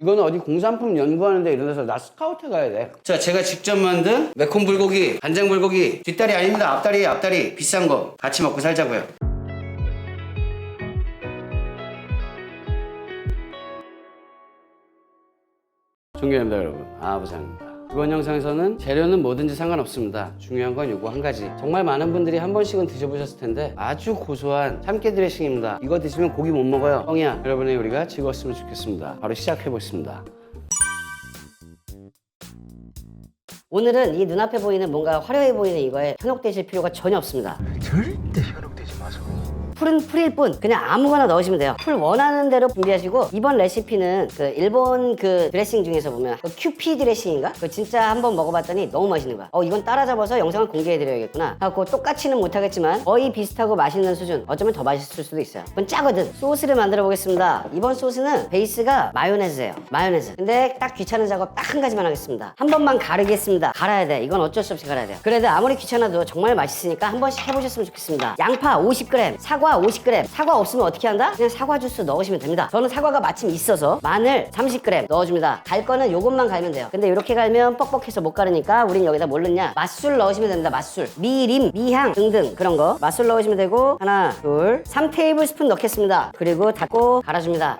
이거는 어디 공산품 연구하는데 이런 데서 나 스카우트 가야 돼. 자, 제가 직접 만든 매콤 불고기, 간장 불고기, 뒷다리 아닙니다. 앞다리, 앞다리. 비싼 거. 같이 먹고 살자고요. 존경합니다, 여러분. 아부장입니다. 이번 영상에서는 재료는 뭐든지 상관없습니다. 중요한 건 요거 한 가지. 정말 많은 분들이 한 번씩은 드셔보셨을 텐데 아주 고소한 참깨 드레싱입니다. 이거 드시면 고기 못 먹어요. 뻥이야. 여러분의 요리가 즐거웠으면 좋겠습니다. 바로 시작해 보겠습니다. 오늘은 이 눈앞에 보이는 뭔가 화려해 보이는 이거에 현혹되실 필요가 전혀 없습니다. 절대 마세요. 풀은 풀일 뿐 그냥 아무거나 넣으시면 돼요. 풀 원하는 대로 준비하시고 이번 레시피는 그 일본 그 드레싱 중에서 보면 그 큐피 드레싱인가? 그 진짜 한번 먹어봤더니 너무 맛있는 거야. 어 이건 따라잡아서 영상을 공개해드려야겠구나. 하고 똑같이는 못하겠지만 거의 비슷하고 맛있는 수준. 어쩌면 더 맛있을 수도 있어요. 이건 짜거든. 소스를 만들어 보겠습니다. 이번 소스는 베이스가 마요네즈예요. 마요네즈. 근데 딱 귀찮은 작업 딱 한 가지만 하겠습니다. 한 번만 가르겠습니다. 갈아야 돼. 이건 어쩔 수 없이 갈아야 돼요. 그래도 아무리 귀찮아도 정말 맛있으니까 한 번씩 해보셨으면 좋겠습니다. 양파 50g, 사과 50g. 사과 없으면 어떻게 한다? 그냥 사과 주스 넣으시면 됩니다. 저는 사과가 마침 있어서 마늘 30g 넣어줍니다. 갈 거는 요것만 갈면 돼요. 근데 이렇게 갈면 뻑뻑해서 못 가르니까 우린 여기다 뭘 넣냐? 맛술 넣으시면 됩니다. 맛술. 미림, 미향 등등 그런 거. 맛술 넣으시면 되고 하나, 둘, 3테이블 스푼 넣겠습니다. 그리고 닫고 갈아줍니다.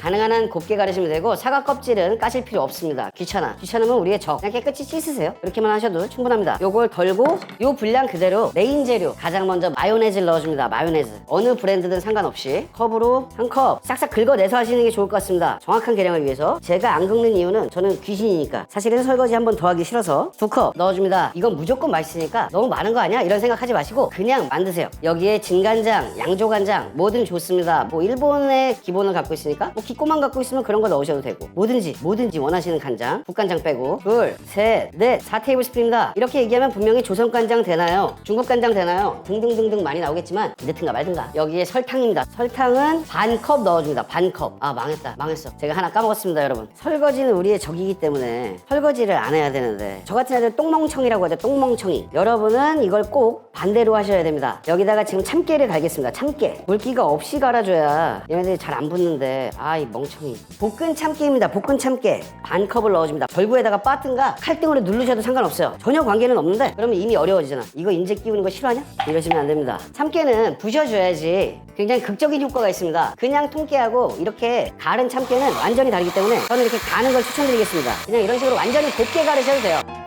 가능한 한 곱게 가르시면 되고 사과 껍질은 까실 필요 없습니다. 귀찮아. 귀찮으면 우리의 적. 그냥 깨끗이 씻으세요. 이렇게만 하셔도 충분합니다. 요걸 덜고 요 분량 그대로 메인 재료 가장 먼저 마요네즈를 넣어줍니다. 마요네즈. 어느 브랜드든 상관없이 컵으로 한 컵 싹싹 긁어내서 하시는 게 좋을 것 같습니다. 정확한 계량을 위해서 제가 안 긁는 이유는 저는 귀신이니까 사실은 설거지 한 번 더 하기 싫어서 두 컵 넣어줍니다. 이건 무조건 맛있으니까 너무 많은 거 아니야? 이런 생각하지 마시고 그냥 만드세요. 여기에 진간장, 양조간장 뭐든 좋습니다. 뭐 일본의 기본을 갖고 있으니까 뭐 기꼬만 갖고 있으면 그런 거 넣으셔도 되고 뭐든지 뭐든지 원하시는 간장 국간장 빼고 둘, 셋, 넷, 4테이블 스푼입니다. 이렇게 얘기하면 분명히 조선 간장 되나요? 중국 간장 되나요? 등등등등 많이 나오겠지만 넣든가 말든가 여기에 설탕입니다. 설탕은 반 컵 넣어줍니다. 반 컵. 아 망했다 망했어. 제가 하나 까먹었습니다 여러분. 설거지는 우리의 적이기 때문에 설거지를 안 해야 되는데 저 같은 애들 똥멍청이라고 하죠 똥멍청이. 여러분은 이걸 꼭 반대로 하셔야 됩니다. 여기다가 지금 참깨를 갈겠습니다. 참깨. 물기가 없이 갈아줘야 얘네들이 잘 안 붙는데 아이 멍청이. 볶은 참깨입니다. 볶은 참깨 반 컵을 넣어줍니다. 절구에다가 빠든가 칼등으로 누르셔도 상관없어요. 전혀 관계는 없는데 그러면 이미 어려워지잖아. 이거 인제 끼우는 거 싫어하냐? 이러시면 안 됩니다. 참깨는 부셔줘야지 굉장히 극적인 효과가 있습니다. 그냥 통깨하고 이렇게 가른 참깨는 완전히 다르기 때문에 저는 이렇게 가는 걸 추천드리겠습니다. 그냥 이런 식으로 완전히 곱게 가르셔도 돼요.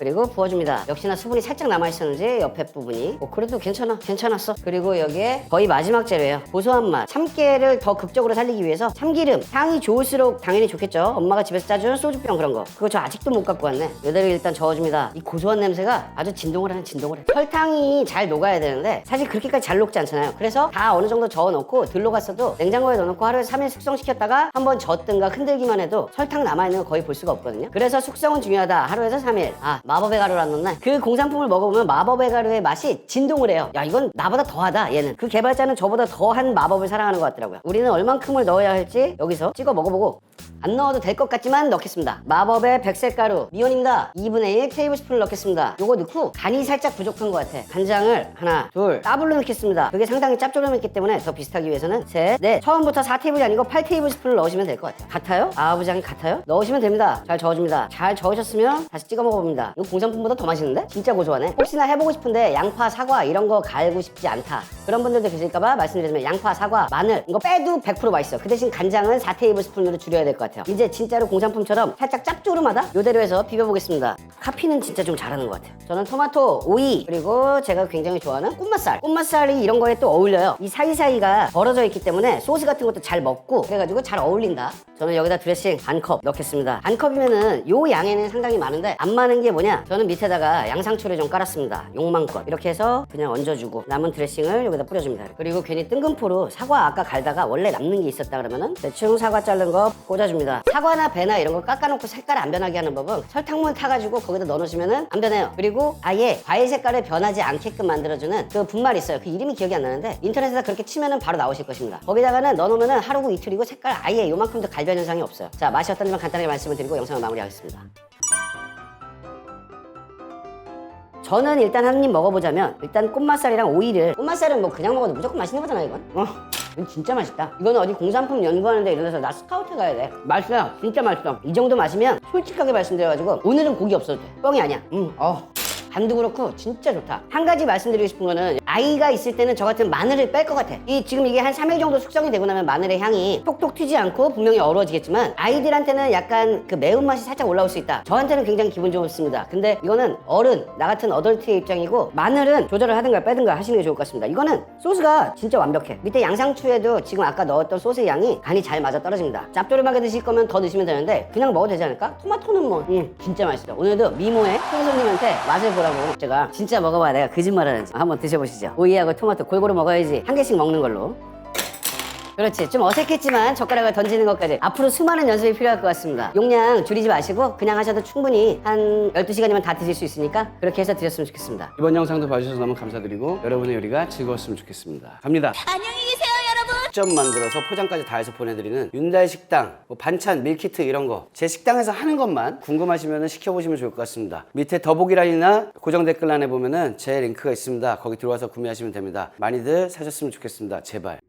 그리고 부어줍니다. 역시나 수분이 살짝 남아있었는지 옆에 부분이. 어, 그래도 괜찮아. 괜찮았어. 그리고 여기에 거의 마지막 재료예요. 고소한 맛. 참깨를 더 극적으로 살리기 위해서 참기름. 향이 좋을수록 당연히 좋겠죠. 엄마가 집에서 짜준 소주병 그런 거. 그거 저 아직도 못 갖고 왔네. 이대로 일단 저어줍니다. 이 고소한 냄새가 아주 진동을 하는 진동을 해. 설탕이 잘 녹아야 되는데 사실 그렇게까지 잘 녹지 않잖아요. 그래서 다 어느 정도 저어놓고 들러 갔어도 냉장고에 넣어놓고 하루에 3일 숙성시켰다가 한번 젓든가 흔들기만 해도 설탕 남아있는 거 거의 볼 수가 없거든요. 그래서 숙성은 중요하다. 하루에서 3일. 아 마법의 가루를 안 넣네 그 공산품을 먹어보면 마법의 가루의 맛이 진동을 해요. 야 이건 나보다 더하다 얘는. 그 개발자는 저보다 더한 마법을 사랑하는 것 같더라고요. 우리는 얼만큼을 넣어야 할지 여기서 찍어 먹어보고 안 넣어도 될 것 같지만 넣겠습니다. 마법의 백색 가루 미온입니다 2분의 1 테이블스푼을 넣겠습니다. 요거 넣고 간이 살짝 부족한 것 같아. 간장을 하나 둘 더블로 넣겠습니다. 그게 상당히 짭조름했기 때문에 더 비슷하기 위해서는 셋넷. 처음부터 4테이블이 아니고 8테이블스푼을 넣으시면 될 것 같아요. 같아요? 아부장이 같아요? 넣으시면 됩니다. 잘 저어줍니다. 잘 저으셨으면 다시 찍어 먹어봅니다. 이거 공산품보다 더 맛있는데? 진짜 고소하네. 혹시나 해보고 싶은데 양파 사과 이런 거 갈고 싶지 않다. 그런 분들도 계실까봐 말씀드리자면 양파 사과 마늘 이거 빼도 100% 맛있어. 그 대신 간장은 4테이블스푼으로 줄여야 될 것 같아요. 이제 진짜로 공산품처럼 살짝 짭조름하다? 요대로 해서 비벼보겠습니다. 카피는 진짜 좀 잘하는 것 같아요. 저는 토마토 오이 그리고 제가 굉장히 좋아하는 꽃맛살. 꽃맛살이 이런 거에 또 어울려요. 이 사이사이가 벌어져 있기 때문에 소스 같은 것도 잘 먹고 그래가지고 잘 어울린다. 저는 여기다 드레싱 반 컵 넣겠습니다. 반 컵이면은 요 양에는 상당히 많은데 안 많은 게 뭐냐? 저는 밑에다가 양상추를 좀 깔았습니다. 욕망껏. 이렇게 해서 그냥 얹어주고 남은 드레싱을 여기다 뿌려줍니다. 그리고 괜히 뜬금포로 사과 아까 갈다가 원래 남는 게 있었다 그러면은 대충 사과 자른 거 꽂아 줍니다. 사과나 배나 이런 거 깎아놓고 색깔 안 변하게 하는 법은 설탕물 타가지고 거기다 넣어놓으시면은 안 변해요. 그리고 아예 과일 색깔을 변하지 않게끔 만들어주는 그 분말이 있어요. 그 이름이 기억이 안 나는데 인터넷에서 그렇게 치면은 바로 나오실 것입니다. 거기다가는 넣어놓으면은 하루고 이틀이고 색깔 아예 요만큼도 갈변 현상이 없어요. 자 맛이 어떤지만 간단하게 말씀을 드리고 영상을 마무리하겠습니다 저는 일단 한 입 먹어보자면 일단 꽃맛살이랑 오이를 꽃맛살은 뭐 그냥 먹어도 무조건 맛있는 거잖아 이건 어. 이건 진짜 맛있다. 이거는 어디 공산품 연구하는데 이런 데서 나 스카우트 가야 돼. 맛있어요. 진짜 맛있어. 이 정도 마시면 솔직하게 말씀드려가지고 오늘은 고기 없어도 돼. 뻥이 아니야. 음, 어. 간도 그렇고 진짜 좋다. 한 가지 말씀드리고 싶은 거는 아이가 있을 때는 저 같은 마늘을 뺄 것 같아. 이 지금 이게 한 3일 정도 숙성이 되고 나면 마늘의 향이 톡톡 튀지 않고 분명히 어우러지겠지만 아이들한테는 약간 그 매운맛이 살짝 올라올 수 있다. 저한테는 굉장히 기분 좋습니다. 근데 이거는 어른, 나 같은 어덜트의 입장이고 마늘은 조절을 하든가 빼든가 하시는 게 좋을 것 같습니다. 이거는 소스가 진짜 완벽해. 밑에 양상추에도 지금 아까 넣었던 소스의 양이 간이 잘 맞아 떨어집니다. 짭조름하게 드실 거면 더 넣으시면 되는데 그냥 먹어도 되지 않을까? 토마토는 뭐 음, 진짜 맛있어. 오늘도 미모의 손님한테 맛을 보 라고 제가 진짜 먹어봐야 내가 거짓말하는지 한번 드셔보시죠. 오이하고 토마토 골고루 먹어야지 한 개씩 먹는 걸로. 그렇지. 좀 어색했지만 젓가락을 던지는 것까지 앞으로 수많은 연습이 필요할 것 같습니다. 용량 줄이지 마시고 그냥 하셔도 충분히 한 12시간이면 다 드실 수 있으니까 그렇게 해서 드셨으면 좋겠습니다. 이번 영상도 봐주셔서 너무 감사드리고 여러분의 요리가 즐거웠으면 좋겠습니다. 갑니다. 안녕히 계세요. 직접 만들어서 포장까지 다 해서 보내드리는 윤달 식당, 뭐 반찬, 밀키트 이런 거 제 식당에서 하는 것만 궁금하시면 시켜보시면 좋을 것 같습니다. 밑에 더보기란이나 고정 댓글란에 보면은 제 링크가 있습니다. 거기 들어와서 구매하시면 됩니다. 많이들 사셨으면 좋겠습니다. 제발.